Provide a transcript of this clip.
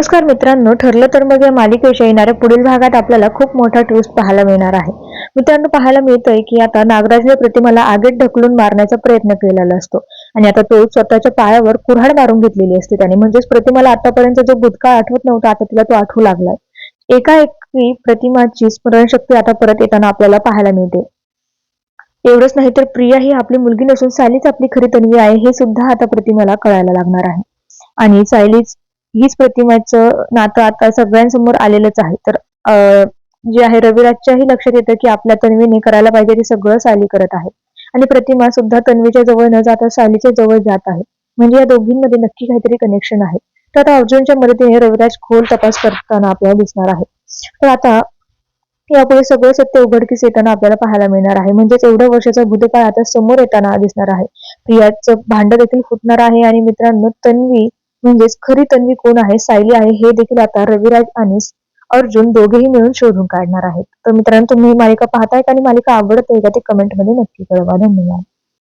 नमस्कार मित्रांनो ठरलं तर मग या मालिकेच्या येणाऱ्या पुढील भागात आपल्याला खूप मोठा ट्विस्ट पाहायला मिळणार आहे. मित्रांनो पाहायला मिळतंय की आता नागराजने प्रतिमाला आगीत ढकलून मारण्याचा प्रयत्न केलेला असतो. आणि आता तो स्वतःच्या पायावर कुऱ्हाड मारून घेतलेली असते. त्याने म्हणजेच प्रतिमाला आतापर्यंत जो भूतकाळ आठवत नव्हता आता तिला तो आठवू लागलाय. एकाएकी प्रतिमाची स्मरणशक्ती आता परत येताना आपल्याला पाहायला मिळते. एवढंच नाही तर प्रिया ही आपली मुलगी नसून सायलीच आपली खरी तन्वी आहे हे सुद्धा आता प्रतिमाला कळायला लागणार आहे. आणि सायलीच हीच प्रतिमाचं नातं आता सगळ्यांसमोर आलेलंच आहे. तर अं, जे आहे रविराजच्याही लक्षात येतं की आपल्या तन्वीने करायला पाहिजे ते सगळं साली करत आहे. आणि प्रतिमा सुद्धा तन्वीच्या जवळ न जाता सालीच्या जवळ जात आहे. म्हणजे या दोघींमध्ये नक्की काहीतरी कनेक्शन आहे. तर आता अर्जुनच्या मदतीने रविराज खोल तपास करताना आपल्याला दिसणार आहे. तर आता यापुढे सगळं सत्य उघडकीस येताना आपल्याला पाहायला मिळणार आहे. म्हणजेच एवढ्या वर्षाचा भूतकाळ आता समोर येताना दिसणार आहे. प्रियाचं भांड देखील फुटणार आहे. आणि मित्रांनो तन्वी म्हणजेच खरी तन्वी कोण आहे सायली आहे हे देखील आता रविराज आणि अर्जुन दोघेही मिळून शोधून काढणार आहेत. तर मित्रांनो तुम्ही मालिका पाहताय का आणि मालिका आवडत आहे का ते कमेंटमध्ये नक्की कळवा. धन्यवाद.